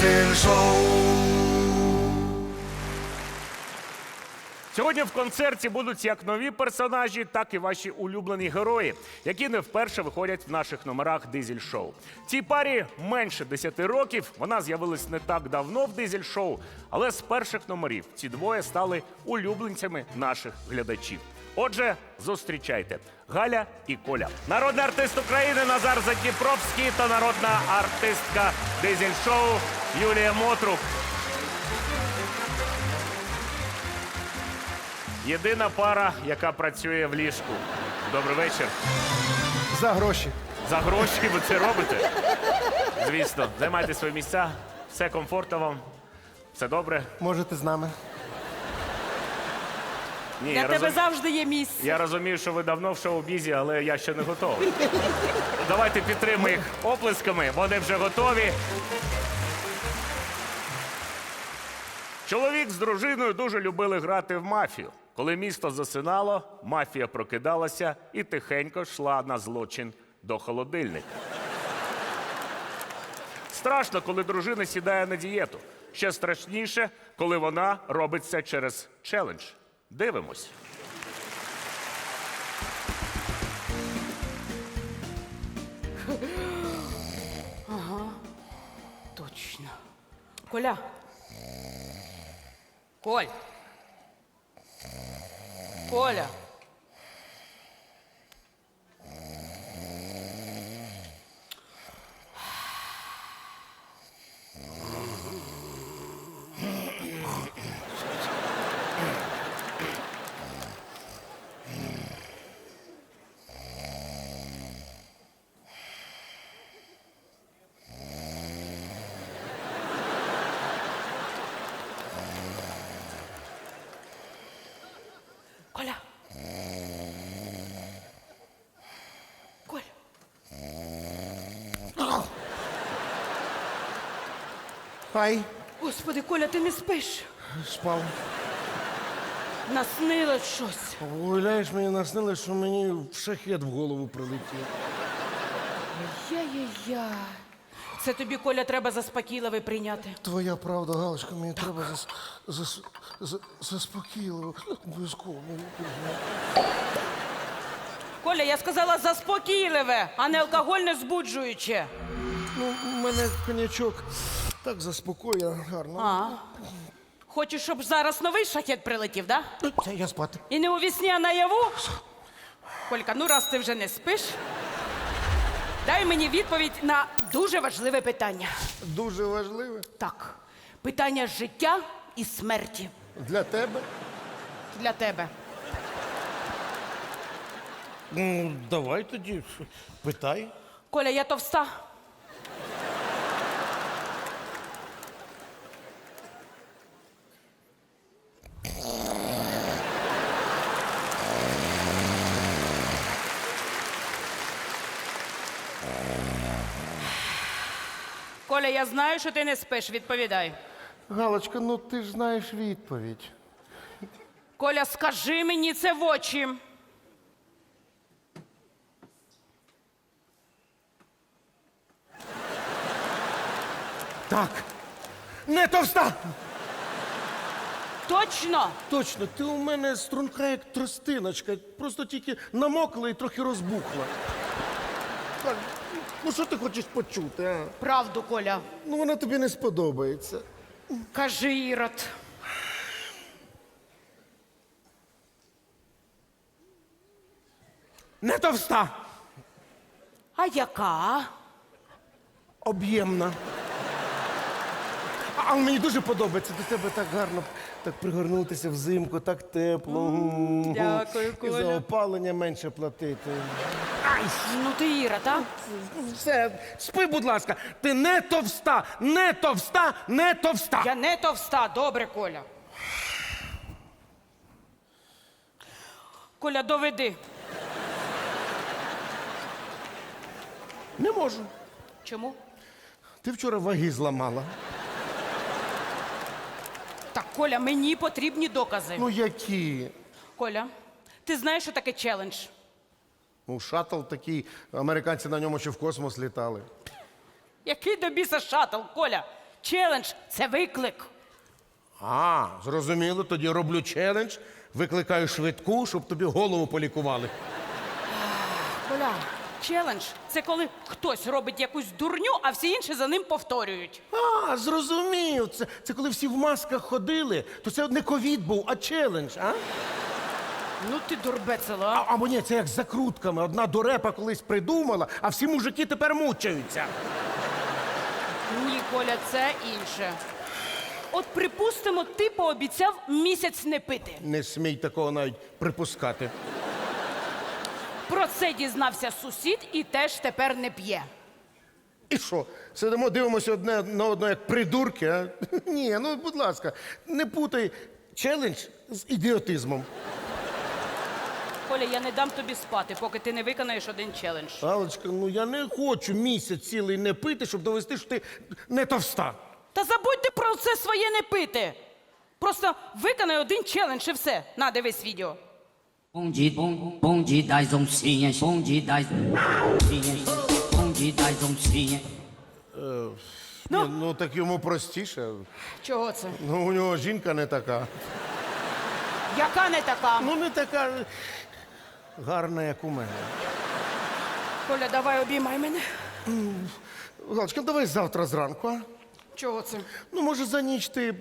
Diesel Show. Сьогодні в концерті будуть як нові персонажі, так і ваші улюблені герої, які не вперше виходять в наших номерах Дизель Шоу. Цій парі менше 10 років. Вона з'явилась не так давно в Дизель Шоу, але з перших номерів ці двоє стали улюбленцями наших глядачів. Отже, зустрічайте Галя і Коля. Народний артист України Назар Задніпровський та народна артистка Дизель Шоу Юлія Мотрук. Єдина пара, яка працює в ліжку. Добрий вечір. За гроші. За гроші ви це робите? Звісно, займайте свої місця, все комфортно вам, все добре. Можете з нами. Ні, Для я, тебе розум- завжди є місце. я розумію, що ви давно в шоу-бізі, але я ще не готовий. Давайте підтримуємо їх оплесками, вони вже готові. Чоловік з дружиною дуже любили грати в мафію. Коли місто засинало, мафія прокидалася і тихенько йшла на злочин до холодильника. Страшно, коли дружина сідає на дієту. Ще страшніше, коли вона робить це через челендж. Дивимось. Точно. Коля. Коль. Коля. Ай, Господи, Коля, ти не спиш. спав. Наснилось щось. Уявляєш, мені наснили, що мені в шахет в голову прилетів. Я-я-я. Це тобі, Коля, треба заспокійливий прийняти. Твоя правда, Галочка, мені треба зас, зас, заспокійливо. Обов'язково. Коля, я сказала заспокійливе, а не алкогольне збуджуюче. Ну, мене конячок так заспокоює гарно. А. Хочеш, щоб зараз новий шахет прилетів, да? Це я спати. І не у вісні, а наяву? Колька, ну раз ти вже не спиш, дай мені відповідь на дуже важливе питання. Дуже важливе. Так, питання життя і смерті Для тебе. для тебе. Ну, давай тоді, питай. Коля, я товста. Я знаю, що ти не спиш. Відповідай. Галочка, ну ти ж знаєш відповідь. Коля, скажи мені це в очі. Так. Не товста! Точно? Точно, ти у мене струнка як тростиночка, просто тільки намокла і трохи розбухла. Так, ну що ти хочеш почути, а? Правду, Коля. Ну вона тобі не сподобається. Кажи, Ірод. Не товста, А яка? об'ємна. А мені дуже подобається до тебе так гарно так пригорнутися взимку, так тепло. М. дякую, І Коля. за опалення менше платити. Ну ти Іра, так? Все, спи, будь ласка, ти не товста, не товста, не товста. Я не товста, добре, Коля. Коля, доведи. Не можу. Чому? Ти вчора ваги зламала. Коля, мені потрібні докази. Ну які? Коля, ти знаєш, що таке челендж? Ну, шаттл такий, американці на ньому ще в космос літали. Який до біса шатл, Коля? Челендж це виклик. А, зрозуміло, тоді роблю челендж, викликаю швидку, щоб тобі голову полікували. Коля, челендж це коли хтось робить якусь дурню, а всі інші за ним повторюють. А, зрозумів. Це, це коли всі в масках ходили, то це не ковід був, а челендж, а? Ну ти дурбецело, а? а? Або ні, це як з закрутками. Одна дурепа колись придумала, а всі мужики тепер мучаються. Ні, Коля, це інше. От припустимо, ти пообіцяв місяць не пити. Не смій такого навіть припускати. Про це дізнався сусід і теж тепер не п'є. І що? Сидимо, дивимося одне на одне як придурки, а? Ні, ну будь ласка, не путай челендж з ідіотизмом. Коля, я не дам тобі спати, поки ти не виконаєш один челендж. Алочка, ну я не хочу місяць цілий не пити, щоб довести, що ти не товста. Та забудьте про це своє не пити. Просто виконай один челендж і все. На, дивись відео. Bom dia, bom, bom das oncinhas, bom das oncinhas, bom das oncinhas. Ну, ну так йому простіше. Чого це? Ну, у нього жінка не така. Яка не така? Ну, не така гарна, як у мене. Коля, давай обіймай мене. Галочка, давай завтра зранку, а? Чого це? Ну, може, за ніч ти.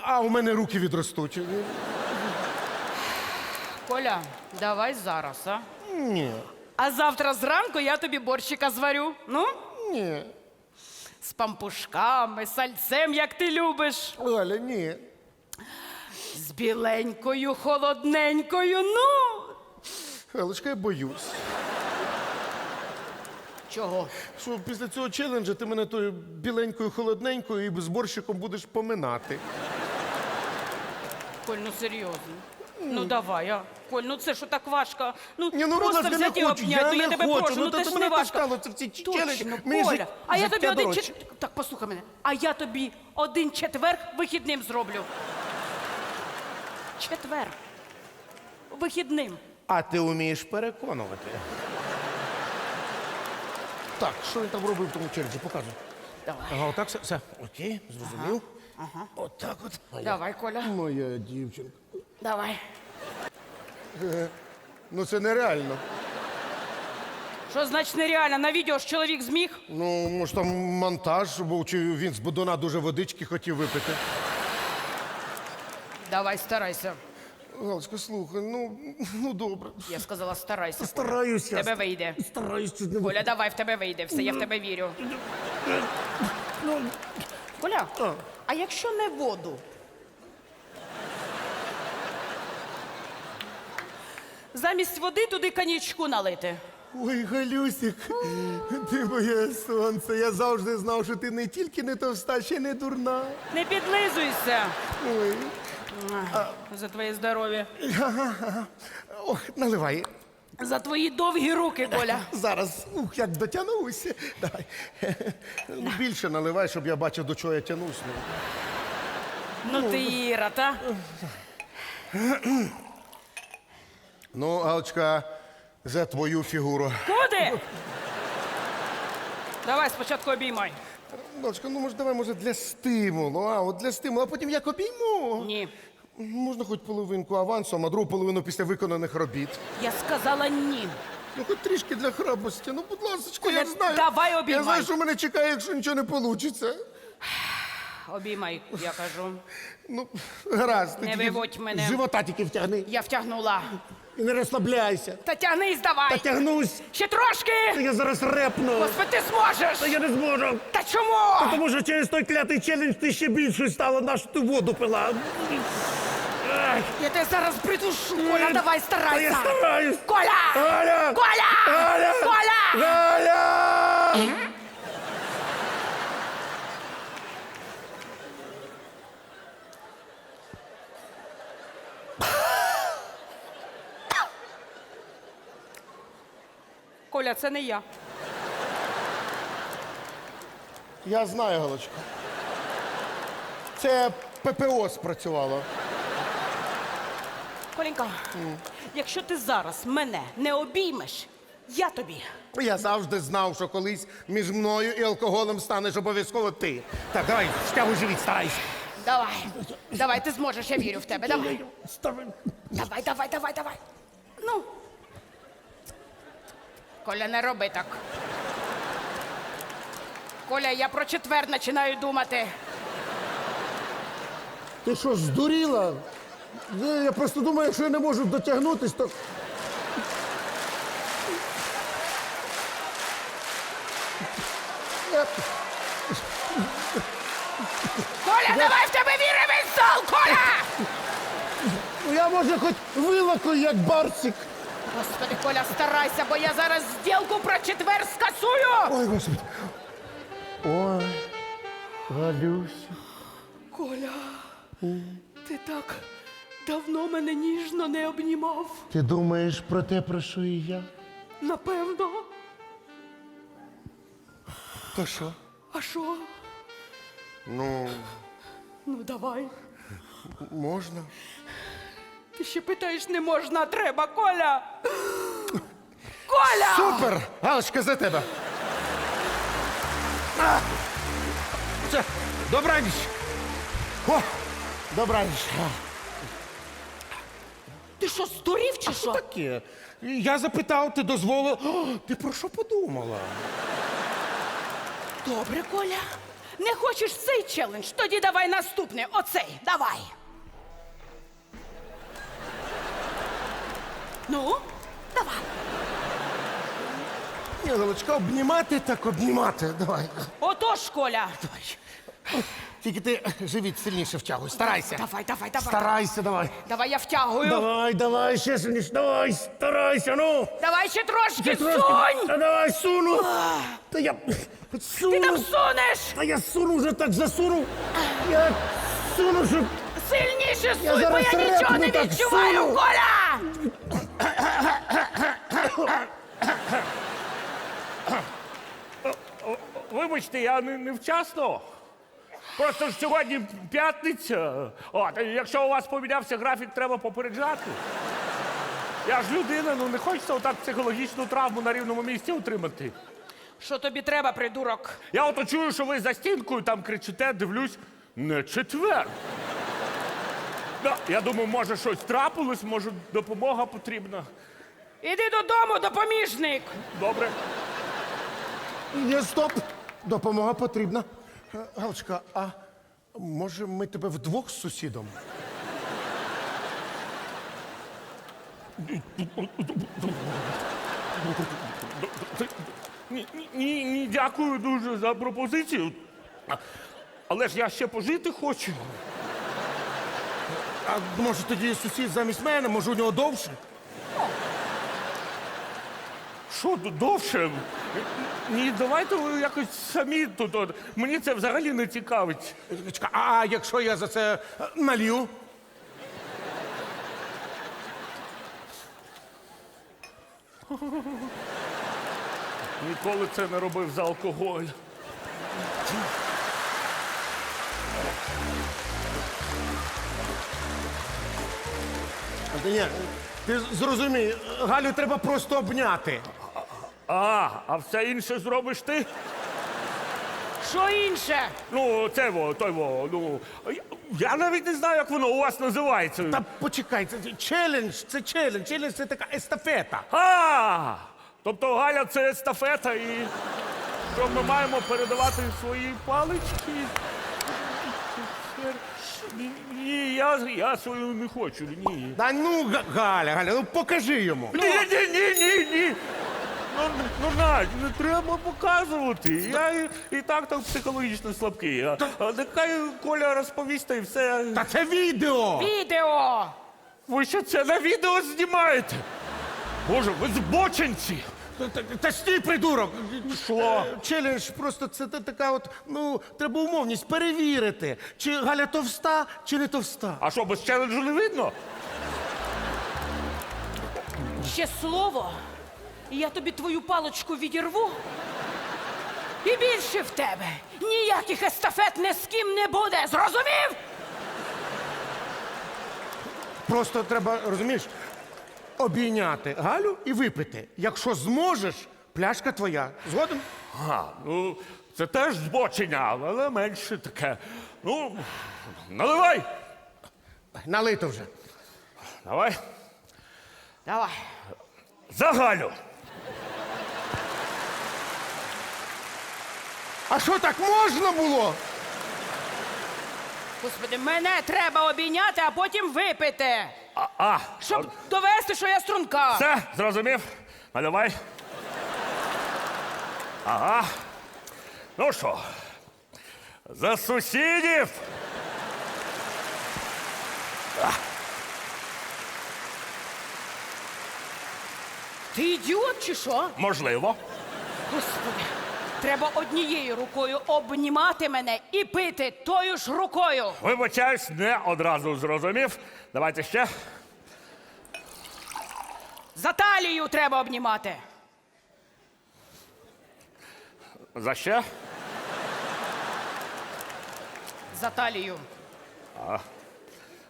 А у мене руки відростуть. Коля, давай зараз, а? Ні. А завтра зранку я тобі борщика зварю. Ну? Ні. З пампушками, сальцем, як ти любиш. Галя, ні. З біленькою, холодненькою. Ну. Галочка, я боюсь. Чого? Що після цього челенджа ти мене тою біленькою, холодненькою і з борщиком будеш поминати. Коль, ну серйозно. Ну давай, а. Коль, ну це що так важко? Ну, Ні, ну, просто ласка, взяти не і хочу, обняти, я ну, я не тебе хочу, прошу, ну, ну це ти ж мене не важко. пускала, це в ці челенджі. Точно, Мені Коля. жит- А я життя тобі один дорожче. чет... Так, послухай мене. А я тобі один четвер вихідним зроблю. Четвер. Вихідним. А ти вмієш переконувати. Так, що він там робив в тому челенджі? Покажи. Давай. Ага, отак все. все. Окей, зрозумів. Ага. Отак от. Моя, Давай, Коля. моя дівчинка. Давай. Ну це нереально. Що значить нереально? На відео ж чоловік зміг? Ну, може там монтаж був, чи він з будуна дуже водички хотів випити. Давай, старайся. Галочка, слухай, ну, ну добре. Я сказала, старайся. Стараюся. В тебе вийде. Не Коля, давай, в тебе вийде. Все, я в тебе вірю. Коля, А. а якщо не воду? Замість води туди коньячку налити. Ой, Галюсик, ти моє сонце. Я завжди знав, що ти не тільки не товста, ще й не дурна. Не підлизуйся. Ой. За твоє здоров'я. Ох, наливай. За твої довгі руки, Коля. Зараз, ух, як дотягнуся. Давай. Більше наливай, щоб я бачив, до чого я тянусь. Ну. Ну ти Іра, та? Ну, Галочка, за твою фігуру. Куди? Давай спочатку обіймай. Галочка, ну може давай, може, для стимулу, а от для стимулу, а потім як обійму. Ні. Можна хоч половинку авансом, а другу половину після виконаних робіт. Я сказала ні. Ну, хоч трішки для храбрості. Ну, будь ласка, я Коля, знаю. давай Я обіймай. знаю, що мене чекає, якщо нічого не вийде. Обіймай, я кажу. Ну, гаразд. ти Не тільки виводь мене. Живота тільки втягни. Я втягнула. І не розслабляйся. Та тягнись давай! Та тягнусь. Ще трошки! Я зараз репну. Господи, ти зможеш! Я не зможу. Та чому? Тому що через той клятий челендж ти ще більшою стала, нашу ти воду пила. Я тебе зараз придушу, Коля, давай Та старайся! я стараюсь. Коля! Галя! Коля! Галя! Коля! Галя! Коля, це не я. Я знаю, Галочка. Це ППО спрацювало. Коленька, якщо ти зараз мене не обіймеш, Я тобі. Я завжди знав, що колись між мною і алкоголем станеш обов'язково ти. Так, давай, стягуй живіт, старайся. Давай. Давай, ти зможеш, я вірю в тебе. Давай. Давай, давай, давай, давай. Ну. Коля, не роби так. Коля, я про четвер починаю думати. Ти що, здуріла? Я просто думаю, якщо я не можу дотягнутись, то. Я- Коля, давай в тебе віривий стол, Коля! Ну, Я може хоч вилакую, як барсик. Господи, Коля, старайся, бо я зараз зділку про четвер скасую! Ой, господи. Ой, Галюся. Коля, ти так давно мене ніжно не обнімав. Ти думаєш про те, про що і я? Напевно. То що? А що? Ну, Ну, давай. можна. Ти ще питаєш, не можна, треба, Коля. Коля! Супер! Галочка, за тебе. А! Все, добраніч. О, добраніч. Ти що, здурів чи що? Таке. Я запитав, ти дозволив. О, ти про що подумала? Добре, Коля. Не хочеш цей челендж? Тоді давай наступний. Оцей. Давай. Ну, давай. Ні, Галочка, обнімати так обнімати. Давай. Отож, Коля. Тільки ти живіт сильніше втягуй. Старайся. Давай, давай, давай. Старайся, давай. Давай я втягую. Давай, Давай, давай, ще сильніше. Давай, старайся, ну. ще трошки Ще трошки. сунь. Та давай, суну. Та я суну. Ти там сунеш. Та я суну вже так засуну. Я суну, щоб... Сильніше Я бо зараз я нічого не репну так відчуваю, суну. Коля. Вибачте, я не, невчасно. Просто ж сьогодні п'ятниця. От, і якщо у вас помінявся графік, треба попереджати. Я ж людина, ну не хочеться отак психологічну травму на рівному місці отримати. Що тобі треба, придурок? Я ото чую, що ви за стінкою там кричите, дивлюсь, не четвер. Да, я думаю, може щось трапилось, може допомога потрібна. Іди додому, допоміжник. Добре. Ні, стоп. Допомога потрібна. Е, Галочка, а може ми тебе вдвох з сусідом? Ні, ні, ні, ні, дякую дуже за пропозицію. А- Але ж я ще пожити хочу. А може тоді сусід замість мене, може у нього довше? Що довше? Ні, давайте ви якось самі тут. от. Мені це взагалі не цікавить. Чекай, А якщо я за це е, налью? Ніколи це не робив за алкоголь. Та Ні, ти зрозумій, Галю треба просто обняти. А, а все інше зробиш ти? Що інше? Ну, це во, той во, ну. Я, я навіть не знаю, як воно у вас називається. Та почекай, це челендж, це челендж, челендж це така естафета. А! Тобто Галя це естафета і що ми маємо передавати свої палички? Ні, Ні, я, я свою не хочу, ні. Та ну, Га- Галя, Галя, ну покажи йому. Ні, ні, ні, ні, ні. Ну, ну Надь, не треба показувати. Я і, і так так психологічно слабкий. А, а нехай Коля розповість та і все. Та це відео! Відео. Ви що це на відео знімаєте? Боже, ви збочинці! Та, та, та стій, придурок! Що? Челендж просто це та- така от, ну, треба умовність перевірити, чи Галя товста, чи не товста. А що, без челенджу не видно? Ще слово, і я тобі твою паличку відірву. І більше в тебе ніяких естафет ні з ким не буде. Зрозумів? Просто треба, розумієш, обійняти Галю і випити. Якщо зможеш, пляшка твоя. Згоден? А, ну, це теж збочення, але менше таке. Ну, наливай! Налито вже. Давай. Давай. За Галю! А що так можна було? Господи, мене треба обійняти, а потім випити. А, а Щоб довести, що я струнка. все, зрозумів? Наливай. Ага. Ну що, за сусідів! Ти ідіот чи що? Можливо. Господи, треба однією рукою обнімати мене і пити тою ж рукою. Вибачаюсь, не одразу зрозумів. Давайте ще. За талію треба обнімати. За ще. За талію.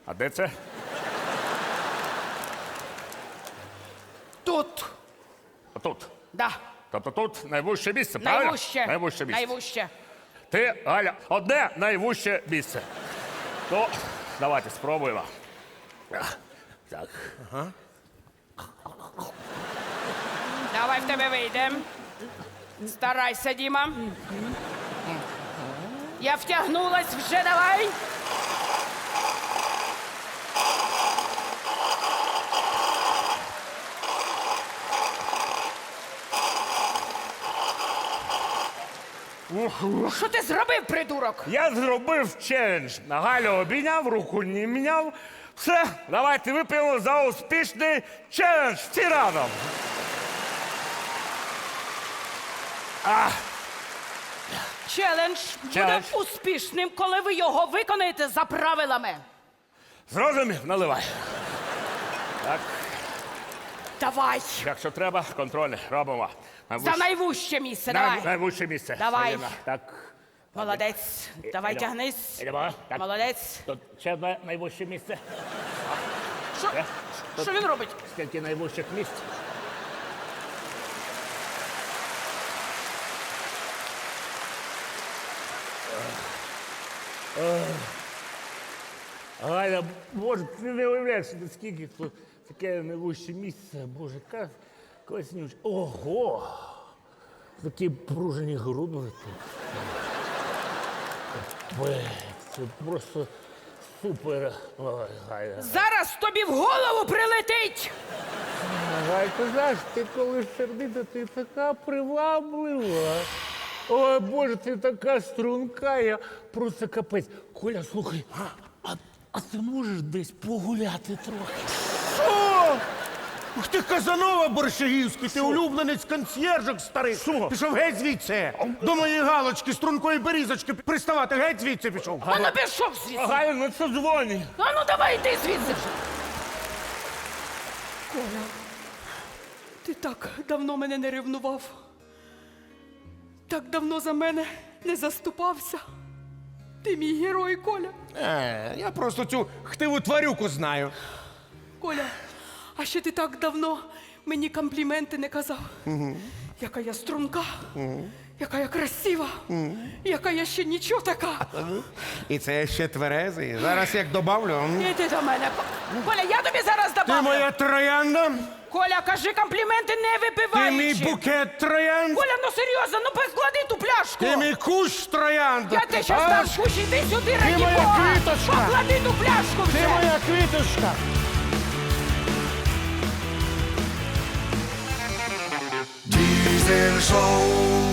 А де це? Тут. Отут. Да. Тобто тут найвище місце, правильно? Найвище місце. Найвуще. Ти, Галя, одне найвище місце. Ну, давайте спробуємо. Так. Давай в тебе вийде. Старайся, Діма. Я втягнулась вже давай. Що ти зробив, придурок? Я зробив челендж. Галю обійняв, руку не міняв. Все, давайте вип'ємо за успішний челендж. Всі разом. Челендж буде Челендж. успішним, коли ви його виконаєте за правилами. Зрозумів, наливай. Так, Давай. якщо треба, контрольне робимо. За найвуще місце, давай. найвище місце. Давай. Так. Молодець. Давай Ідемо. тягнись. Ідемо. Так. Молодець. Тут ще одне найвище місце. Що, Е, що він робить? Скільки найвищих місць? Галя, боже, ти не уявляєш, наскільки тут таке найвище місце, боже, яка класніше. Ого! Такі пружені груди. Це просто супер. Ой, Галя. Зараз тобі в голову прилетить. Гай, ти знаєш, ти коли сердита, ти така приваблива. Ой, Боже, ти така струнка, я просто капець. Коля, слухай, а, а ти можеш десь погуляти трохи? Ух ти Казанова Борщагівський, ти улюбленець консьєржок старих. Що? Пішов геть звідси. До моєї галочки, стрункої берізочки приставати, геть звідси пішов. А ну пішов звідси. Галя, ну це дзвоні. А ну давай йди звідси. Коля, ти так давно мене не ревнував. Так давно за мене не заступався. Ти мій герой, Коля. Е, я просто цю хтиву тварюку знаю. Коля, а ще ти так давно мені компліменти не казав. Яка я струнка, яка я красива, яка я ще нічого така. І це я ще тверезий. Зараз як добавлю. Іди до мене. Коля, я тобі зараз Ти добавлю. моя троянда, Коля, кажи компліменти не ти випиваючи. мій букет троянд, Коля, ну серйозно, ну поклади ту пляшку. ти мій кущ троянда. Я тебе щас Аж дам кучі, йди сюди, раді моя Бога. квіточка. Поклади ту пляшку Ти моя квіточка. Diesel Show.